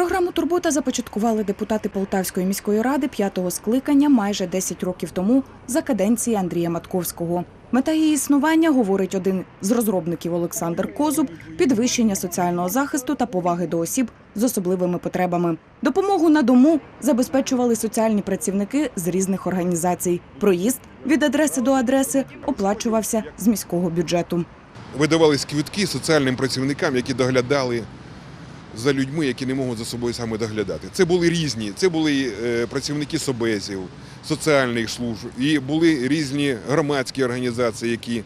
Програму Турбота започаткували депутати Полтавської міської ради п'ятого скликання майже 10 років тому за каденції Андрія Матковського. Мета її існування, говорить один з розробників Олександр Козуб, підвищення соціального захисту та поваги до осіб з особливими потребами. Допомогу на дому забезпечували соціальні працівники з різних організацій. Проїзд від адреси до адреси оплачувався з міського бюджету. видавались квитки соціальним працівникам, які доглядали за людьми, які не можуть за собою саме доглядати. Це були різні, це були е, працівники собезів, соціальних служб, і були різні громадські організації, які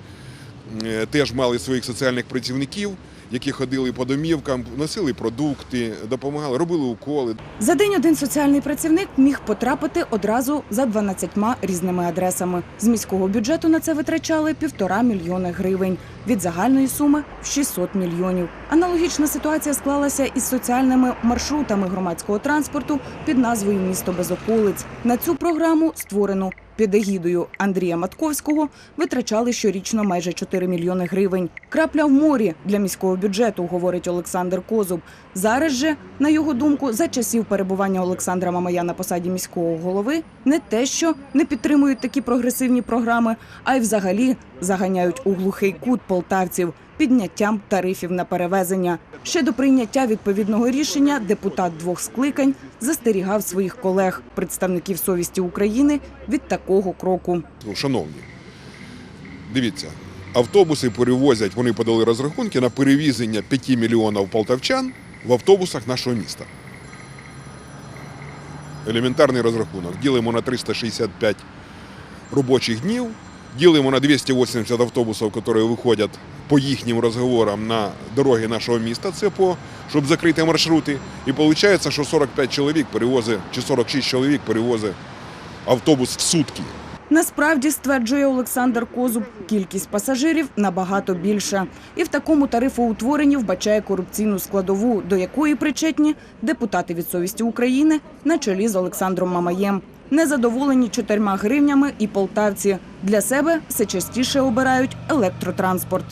е, теж мали своїх соціальних працівників, які ходили по домівкам, носили продукти, допомагали, робили уколи. За день один соціальний працівник міг потрапити одразу за 12 різними адресами. З міського бюджету на це витрачали півтора мільйони гривень. Від загальної суми в 600 мільйонів. Аналогічна ситуація склалася із соціальними маршрутами громадського транспорту під назвою Місто без околиць. На цю програму, створену під егідою Андрія Матковського, витрачали щорічно майже 4 мільйони гривень. Крапля в морі для міського бюджету, говорить Олександр Козуб. Зараз же, на його думку, за часів перебування Олександра Мамая на посаді міського голови не те, що не підтримують такі прогресивні програми, а й взагалі заганяють у глухий кут полтавців підняттям тарифів на перевезення. Ще до прийняття відповідного рішення депутат двох скликань застерігав своїх колег, представників совісті України, від такого кроку. Ну, шановні, дивіться, автобуси перевозять, вони подали розрахунки на перевізення 5 мільйонів полтавчан в автобусах нашого міста. Елементарний розрахунок. Ділимо на 365 робочих днів, ділимо на 280 автобусів, які виходять по їхнім розговорам на дороги нашого міста, це по, щоб закрити маршрути. І виходить, що 45 чоловік перевозить, чи 46 чоловік перевозить автобус в сутки. Насправді, стверджує Олександр Козуб, кількість пасажирів набагато більша. І в такому тарифоутворенні вбачає корупційну складову, до якої причетні депутати від совісті України на чолі з Олександром Мамаєм. Незадоволені чотирма гривнями і полтавці. Для себе все частіше обирають електротранспорт.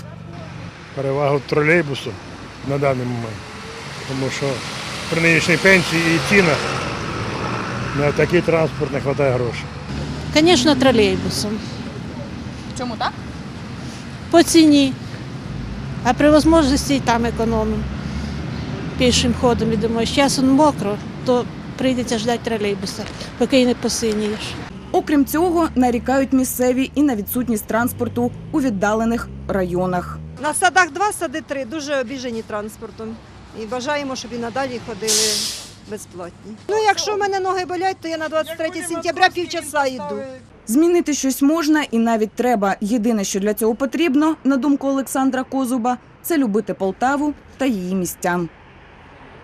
Перевагу тролейбусу на даний момент. Тому що при нинішній пенсії і цінах на такий транспорт не вистачає грошей. Звісно, тролейбусом. Чому так? По ціні. А при можливості і там економимо. Пішим ходом ідемо. Зараз он мокро, то прийдеться ждати тролейбуса, поки й не посинієш. Окрім цього, нарікають місцеві і на відсутність транспорту у віддалених районах. На садах два, сади три дуже обіжені транспортом. І бажаємо, щоб і надалі ходили безплатні. Ну, якщо в мене ноги болять, то я на 23 сентября півчаса йду. Змінити щось можна і навіть треба. Єдине, що для цього потрібно, на думку Олександра Козуба, це любити Полтаву та її містян.